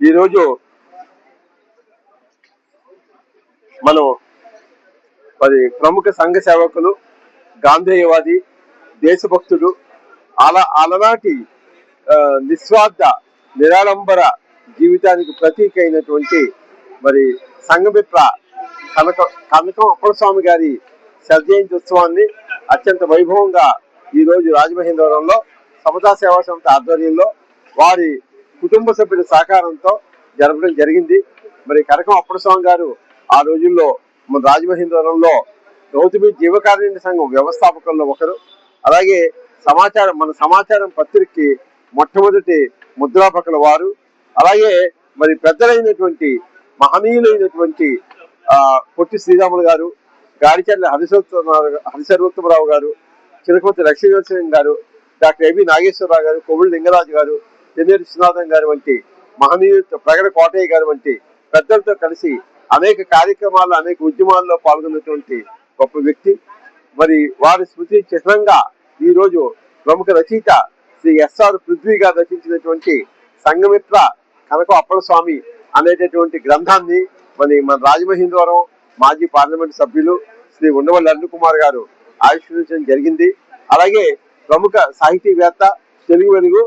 ఈరోజు మనం మరి ప్రముఖ సంఘ సేవకులు గాంధేయవాది దేశభక్తుడు అలా అలనాటి నిస్వార్థ నిరాడంబర జీవితానికి ప్రతీక అయినటువంటి మరి సంఘమిత్ర కనక కనకం అప్పలస్వామి గారి సర్జయంతి ఉత్సవాన్ని అత్యంత వైభవంగా ఈ రోజు రాజమహేంద్రవరంలో సమతా సేవా సంస్థ ఆధ్వర్యంలో వారి కుటుంబ సభ్యుల సహకారంతో జరపడం జరిగింది. మరి కనకం అప్పడస్వామి గారు ఆ రోజుల్లో మన రాజమహేంద్రవరంలో గౌతమి జీవకారుణ్య సంఘం వ్యవస్థాపకుల్లో ఒకరు. అలాగే సమాచారం మన సమాచారం పత్రికకి మొట్టమొదటి ముద్రాపకుల వారు. అలాగే మరి పెద్దలైనటువంటి మహనీయులైనటువంటి ఆ పొట్టి శ్రీరాములు గారు గాడిచర్ల హరిసోత్తమ హరిసర్వోత్తమరావు గారు చిరకమతి లక్ష్మీనరసింహం గారు డాక్టర్ ఏబి నాగేశ్వరరావు గారు కొవ్వుడు లింగరాజు గారు తెన్నేరు విశ్వనాథం గారి వంటి మహనీయుడు ప్రగడ కోటయ్య గారి వంటి పెద్దలతో కలిసి అనేక కార్యక్రమాల్లో అనేక ఉద్యమాల్లో పాల్గొన్నటువంటి గొప్ప వ్యక్తి. మరి వారి స్మృతి చిహ్నంగా ఈ రోజు ప్రముఖ రచయిత శ్రీ ఎస్ఆర్ పృథ్వీ గారు రచించినటువంటి సంగమిత్ర కనక అప్పల స్వామి అనేటటువంటి గ్రంథాన్ని మరి మన రాజమహేంద్రవరం మాజీ పార్లమెంట్ సభ్యులు శ్రీ ఉండవల్లి అరుణ్ కుమార్ గారు ఆవిష్కరించడం జరిగింది. అలాగే ప్రముఖ సాహితీవేత్త తెలుగు వెలుగు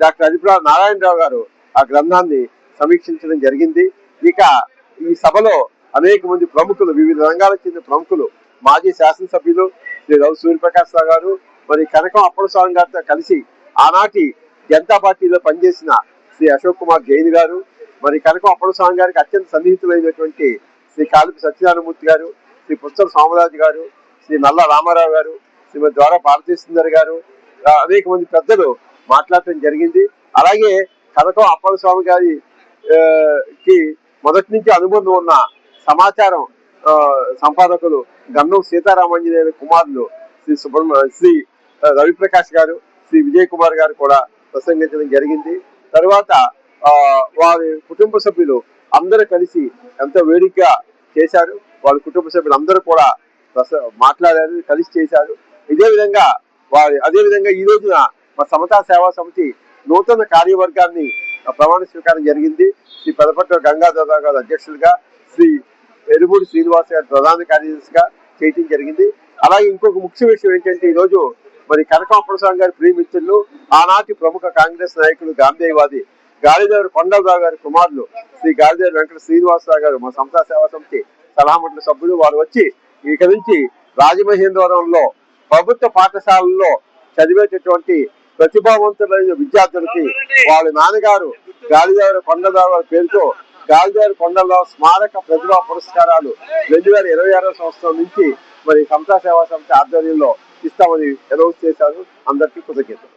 డాక్టర్ అదిపురా నారాయణరావు గారు ఆ గ్రంథాన్ని సమీక్షించడం జరిగింది. ఇక ఈ సభలో అనేక మంది ప్రముఖులు వివిధ రంగాలకు చెందిన ప్రముఖులు మాజీ శాసనసభ్యులు శ్రీ రవి సూర్యప్రకాశ్ రావు గారు మరి కనకం అప్పల స్వామి గారితో కలిసి ఆనాటి జనతా పార్టీలో పనిచేసిన శ్రీ అశోక్ కుమార్ జైన్ గారు మరి కనకం అప్పల స్వామి గారికి అత్యంత సన్నిహితులైనటువంటి శ్రీ కాలిపి సత్యనారాయణమూర్తి గారు శ్రీ పుస్తక సోమరాజు గారు శ్రీ నల్ల రామారావు గారు శ్రీమతి ద్వారా భారతీయ సుందర్ గారు అనేక మంది పెద్దలు మాట్లాడటం జరిగింది. అలాగే కనకం అప్పల స్వామి గారి కి మొదటి నుంచి అనుబంధం ఉన్న సమాచారం సంపాదకులు గన్నం సీతారామాంజనేయుల కుమారులు శ్రీ సుబ్రహ్మ శ్రీ రవిప్రకాష్ గారు శ్రీ విజయ్ కుమార్ గారు కూడా ప్రసంగించడం జరిగింది. తర్వాత వారి కుటుంబ సభ్యులు అందరూ కలిసి ఎంతో వేడికగా చేశారు వాళ్ళ కుటుంబ సభ్యులు అందరూ కూడా ప్రస- మాట్లాడారు కలిసి చేశారు. ఇదే విధంగా వారి అదే విధంగా ఈ రోజున మా సమతా సేవా సమితి నూతన కార్యవర్గాన్ని ప్రమాణ స్వీకారం జరిగింది. శ్రీ పెదపట్ల గంగాధర గారు అధ్యక్షులుగా శ్రీ ఎరుమూడి శ్రీనివాస్ గారు ప్రధాన కార్యదర్శిగా చేయటం జరిగింది. అలాగే ఇంకొక ముఖ్య విషయం ఏంటంటే ఈ రోజు మరి కనకాంబరస్వామి గారి ప్రియమిత్రులు ఆనాటి ప్రముఖ కాంగ్రెస్ నాయకులు గాంధేయవాది గాలిదేవరి కొండలరావు గారి కుమారులు శ్రీ గాలిదేవి వెంకట శ్రీనివాసరావు గారు మా సంస్థా సేవా సమితి సలహా మండలి సభ్యులు. వారు వచ్చి ఇక నుంచి రాజమహేంద్రవరంలో ప్రభుత్వ పాఠశాలల్లో చదివేటటువంటి ప్రతిభావంతులైన విద్యార్థులకి వాళ్ళ నాన్నగారు గాలిదేవర కొండదావ పేరుతో గాలిదేవర కొండలో స్మారక ప్రతిభా పురస్కారాలు రెండు వేల ఇరవై ఆరో సంవత్సరం నుంచి మరి సమతా సేవా సంస్థ ఆధ్వర్యంలో ఇస్తామని అనౌన్స్ చేశారు. అందరికీ కృతజ్ఞతలు.